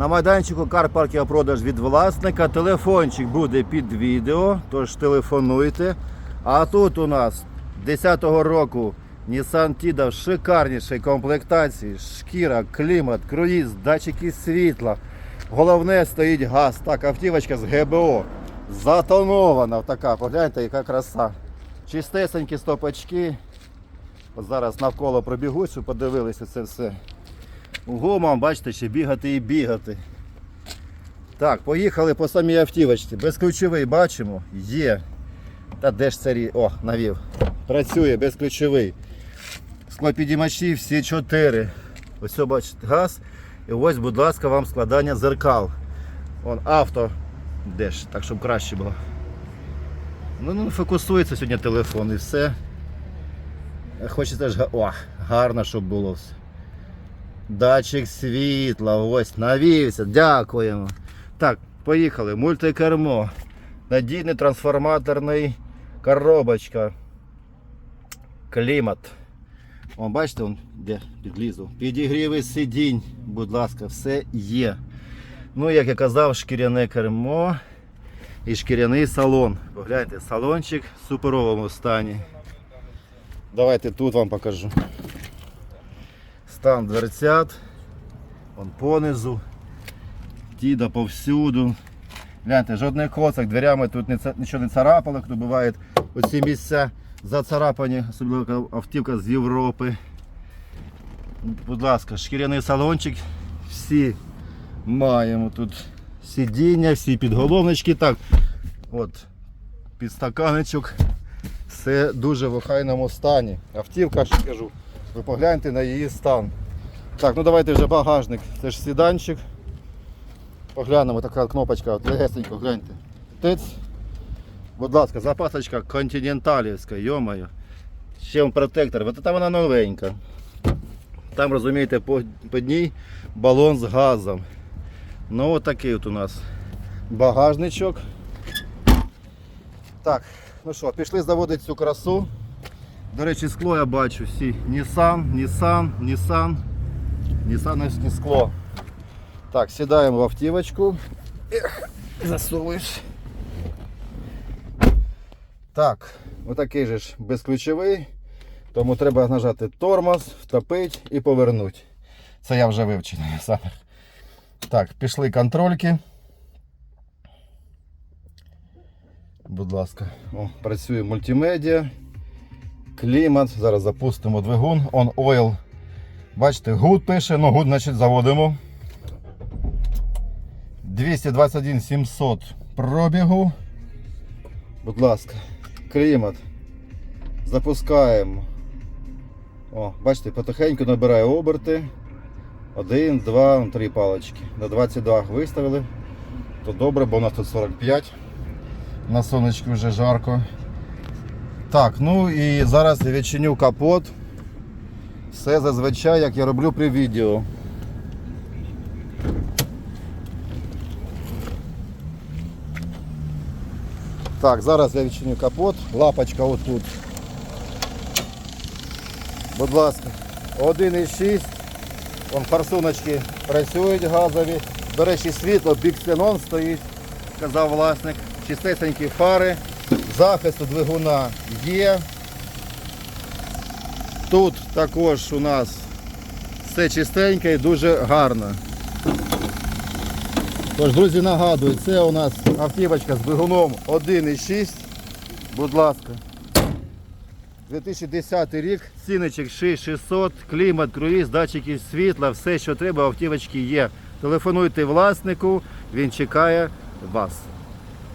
На майданчику Карпарків продаж від власника. Телефончик буде під відео, тож телефонуйте. А тут у нас 10-го року Nissan Tiida в шикарнішій комплектації. Шкіра, клімат, круїз, датчики світла. Головне стоїть газ. Так, автівочка з ГБО. Затонована така. Погляньте, яка краса. Чистесенькі стопочки. От зараз навколо пробігуть, щоб подивилися це все. Гума, бачите, ще бігати і бігати. Так, поїхали по самій автівочці. Безключовий бачимо, є. Та де ж це рі... О, навів. Працює безключовий. Склопідіймачі всі чотири. Ось бачите, газ. І ось, будь ласка, вам складання зеркал. Вон авто. Де ж, так щоб краще було. Ну, ну фокусується сьогодні телефон і все. Хочеться ж О, гарно, щоб було все. Датчик світла, ось навівся, дякуємо. Так, поїхали. Мультикермо. Надійний трансформаторний коробочка. Клімат. О, бачите, он, де підлізу. Підігріви сидінь, будь ласка, все є. Ну, як я казав, шкіряне кермо і шкіряний салон. Погляньте, салончик в суперовому стані. Давайте тут вам покажу. Стан дверцят. Вон понизу. Тіда повсюду. Гляньте, жодних коцок, дверями тут нічого не царапало, хто буває. Оці місця зацарапані, особливо автівка з Європи. Будь ласка, шкіряний салончик. Всі маємо тут сидіння, всі підголовнички. Так, от, підстаканечок. Все дуже в охайному стані. Автівка, ще кажу, ви погляньте на її стан. Так, ну давайте вже багажник. Це ж сіданчик. Поглянемо, така кнопочка, легесенько, гляньте. Тиц. Будь ласка, запасочка континенталівська, йомаю. Ще вам протектор, от там вона новенька. Там, розумієте, по, по дній балон з газом. Ну от такий от у нас багажничок. Так, ну що, пішли заводити цю красу. До речі, скло я бачу всі. Nissan, Nissan, Nissan, Nissan скло. Так, сідаємо в автівочку. Засовуєш. Так, отакий же ж безключовий. Тому треба нажати тормоз, втопити і повернути. Це я вже вивчив саме. Так, пішли контрольки. Будь ласка, О, працює мультимедіа, клімат. Зараз запустимо двигун. On oil. Бачите, good пише, ну good, значить заводимо. 221 700 пробігу. Будь ласка, клімат. Запускаємо. О, бачите, потихеньку набирає оберти. Один, два, три палички. До 22 виставили. То добре, бо у нас тут 45. На сонечку вже жарко. Так, ну і зараз я відчиню капот. Все зазвичай, як я роблю при відео. Так, зараз я відчиню капот, лапочка отут. Будь ласка, 1,6. Вон форсуночки працюють газові. До речі, світло, біксенон стоїть, казав власник. Чистесенькі фари. Захист двигуна є. Тут також у нас все чистеньке і дуже гарно. Тож, друзі, нагадую, це у нас автівочка з двигуном 1,6. Будь ласка. 2010 рік, ціничок 6600, клімат, круїз, датчики світла, все, що треба, автівочки є. Телефонуйте власнику, він чекає вас.